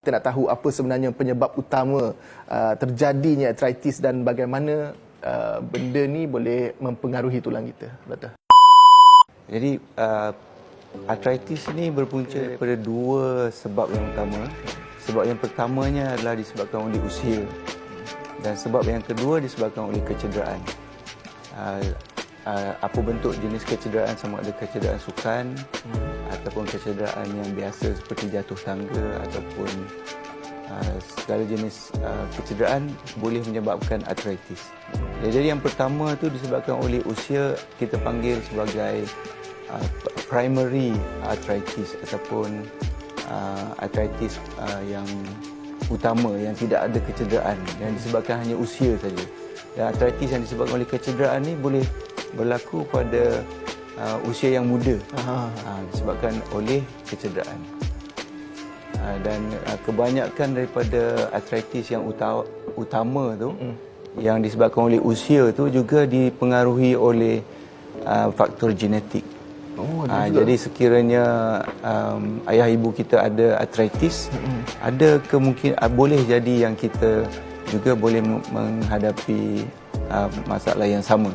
Kita nak tahu apa sebenarnya penyebab utama uh, terjadinya arthritis dan bagaimana uh, benda ni boleh mempengaruhi tulang kita. Betul. Jadi uh, arthritis ini berpunca daripada dua sebab yang utama. Sebab yang pertamanya adalah disebabkan oleh usia dan sebab yang kedua disebabkan oleh kecederaan. Uh, uh, apa bentuk jenis kecederaan sama ada kecederaan sukan hmm. ataupun kecederaan yang biasa seperti jatuh tangga ataupun uh, segala jenis uh, kecederaan boleh menyebabkan arthritis. Jadi yang pertama tu disebabkan oleh usia kita panggil sebagai uh, primary arthritis ataupun uh, arthritis uh, yang utama yang tidak ada kecederaan yang disebabkan hanya usia saja. Dan arthritis yang disebabkan oleh kecederaan ni boleh berlaku pada uh, usia yang muda uh, disebabkan oleh kecederaan. Uh, dan uh, kebanyakan daripada arthritis yang utama, utama tu mm. yang disebabkan oleh usia tu juga dipengaruhi oleh uh, faktor genetik. Oh, uh, jadi sekiranya um, ayah ibu kita ada arthritis, mm-hmm. ada kemungkinan uh, boleh jadi yang kita juga boleh menghadapi uh, masalah yang sama.